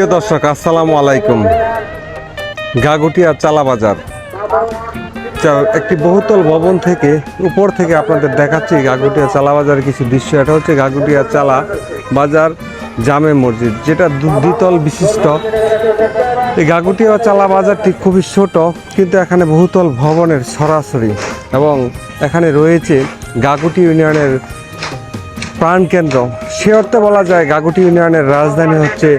প্রিয় দর্শক, আসসালামু আলাইকুম। গাগুটিয়া চালা বাজার একটি বহুতল ভবন থেকে উপর থেকে আপনাদের দেখাচ্ছি গাগুটিয়া চালা বাজারের কিছু দৃশ্য। এটা হচ্ছে গাগুটিয়া চালা বাজার জামে মসজিদ, যেটা দ্বিতল বিশিষ্ট। এই গাগুটিয়া চালা বাজারটি খুবই ছোট, কিন্তু এখানে বহুতল ভবনের সরাসরি এবং এখানে রয়েছে গাগুটি ইউনিয়নের প্রাণকেন্দ্র। সে অর্থে বলা যায় গাগুটি ইউনিয়নের রাজধানী হচ্ছে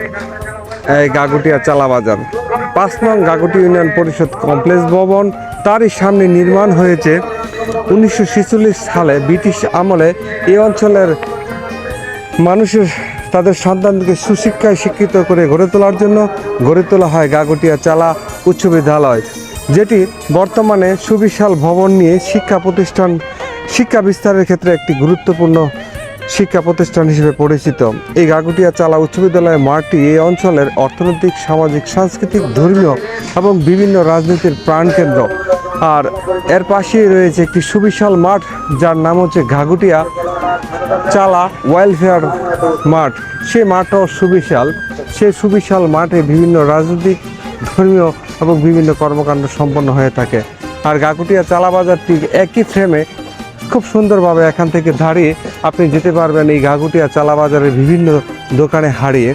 গাগুটিয়া চালা বাজার। পাঁচ নং গাগুটি ইউনিয়ন পরিষদ কমপ্লেক্স ভবন। তারই সামনে নির্মাণ হয়েছে উনিশশো ছেচল্লিশ সালে ব্রিটিশ আমলে এই অঞ্চলের মানুষের তাদের সন্তানকে সুশিক্ষায় শিক্ষিত করে গড়ে তোলার জন্য গড়ে তোলা হয় গাগুটিয়া চালা উচ্চ বিদ্যালয়, যেটি বর্তমানে সুবিশাল ভবন নিয়ে শিক্ষা প্রতিষ্ঠান শিক্ষা বিস্তারের ক্ষেত্রে একটি গুরুত্বপূর্ণ শিক্ষা প্রতিষ্ঠান হিসেবে পরিচিত। এই গাগুটিয়া চালা উচ্চ বিদ্যালয়ের মাঠটি এই অঞ্চলের অর্থনৈতিক, সামাজিক, সাংস্কৃতিক, ধর্মীয় এবং বিভিন্ন রাজনীতির প্রাণকেন্দ্র। আর এর পাশেই রয়েছে একটি সুবিশাল মাঠ, যার নাম হচ্ছে ঘাগুটিয়া চালা ওয়েলফেয়ার মাঠ। সে মাঠও সুবিশাল। সে সুবিশাল মাঠে বিভিন্ন রাজনৈতিক, ধর্মীয় এবং বিভিন্ন কর্মকাণ্ড সম্পন্ন হয়ে থাকে। আর গাকুটিয়া চালা বাজারটি একই ফ্রেমে খুব সুন্দরভাবে এখান থেকে দাঁড়িয়ে আপনি যেতে পারবেন এই গাগুটিয়া চালা বাজারের বিভিন্ন দোকানে হারিয়ে।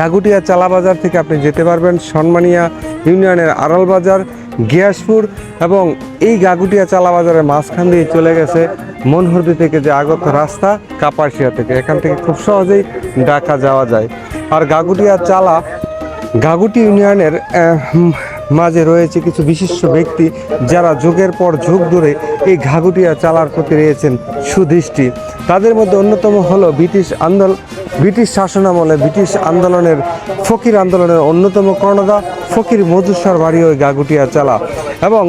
গাগুটিয়া চালা বাজার থেকে আপনি যেতে পারবেন সন্মানিয়া ইউনিয়নের আড়াল বাজার গিয়াসপুর এবং এই গাগুটিয়া চালা বাজারের মাঝখান দিয়ে চলে গেছে মনহরদি থেকে যে আগত রাস্তা, কাপাসিয়া থেকে। এখান থেকে খুব সহজেই ঢাকা যাওয়া যায়। আর গাগুটিয়া চালা গাগুটি ইউনিয়নের মাঝে রয়েছে কিছু বিশিষ্ট ব্যক্তি যারা যুগের পর যুগ ধরে এই ঘাগুটিয়া চালার প্রতি রয়েছেন সুদৃষ্টি। তাদের মধ্যে অন্যতম হলো ব্রিটিশ আন্দোলন ব্রিটিশ শাসনামলে ব্রিটিশ আন্দোলনের, ফকির আন্দোলনের অন্যতম কর্ণদা ফকির মজুসার বাড়ি ওই গাগুটিয়া চালা এবং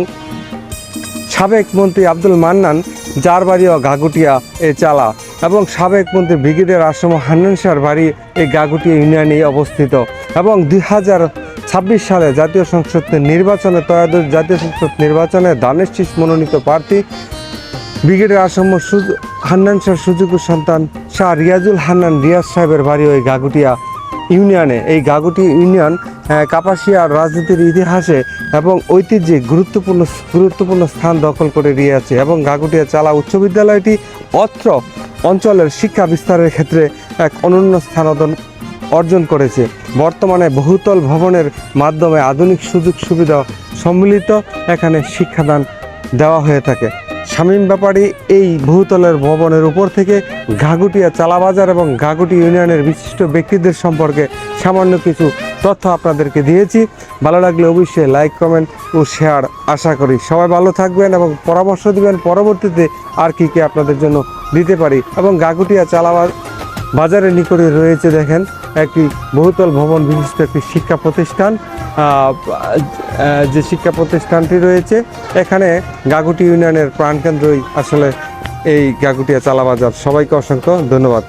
সাবেক মন্ত্রী আব্দুল মান্নান যার বাড়িও গাগুটিয়া এ চালা এবং সাবেক মন্ত্রী ব্রিগেডিয়ার আসাম হান্নান শাহর বাড়ি এই গাগুটিয়া ইউনিয়নে অবস্থিত এবং দুই হাজার ছাব্বিশ সালে জাতীয় সংসদ নির্বাচনে ত্রয়োদশ জাতীয় সংসদ নির্বাচনে দানেশ শীষ মনোনীত প্রার্থী, ব্রিগেডের আসাম হান্নান শাহ সুযোগের সন্তান শাহ রিয়াজুল হান্নান রিয়াজ সাহেবের বাড়ি ওই গাগুটিয়া ইউনিয়নে। এই গাগুটি ইউনিয়ন কাপাসিয়ার রাজনীতির ইতিহাসে এবং ঐতিহ্যে গুরুত্বপূর্ণ গুরুত্বপূর্ণ স্থান দখল করে দিয়ে আছে এবং গাগুটিয়া চালা উচ্চ বিদ্যালয়টি অত্র অঞ্চলের শিক্ষা বিস্তারের ক্ষেত্রে এক অনন্য স্থান অর্জন করেছে। বর্তমানে বহুতল ভবনের মাধ্যমে আধুনিক সুযোগ সুবিধা সম্মিলিত এখানে শিক্ষাদান দেওয়া হয়ে থাকে। শামীম ব্যাপারী এই বহুতলের ভবনের উপর থেকে ঘাগুটিয়া চালাবাজার এবং ঘাগুটি ইউনিয়নের বিশিষ্ট ব্যক্তিদের সম্পর্কে সামান্য কিছু তথ্য আপনাদেরকে দিয়েছি। ভালো লাগলে অবশ্যই লাইক, কমেন্ট ও শেয়ার আশা করি। সবাই ভালো থাকবেন এবং পরামর্শ দিবেন। পরবর্তীতে আর কি কি আপনাদের জন্য দিতে পারি। এবং গাগুটিয়া চালাবা বাজারের নিকটে রয়েছে দেখেন একটি বহুতল ভবন, বিশিষ্ট একটি শিক্ষা প্রতিষ্ঠান। যে শিক্ষা প্রতিষ্ঠানটি রয়েছে, এখানে গাগুটি ইউনিয়নের প্রাণকেন্দ্রই আসলে এই গাগুটিয়া চালাবাজার সবাইকে অসংখ্য ধন্যবাদ।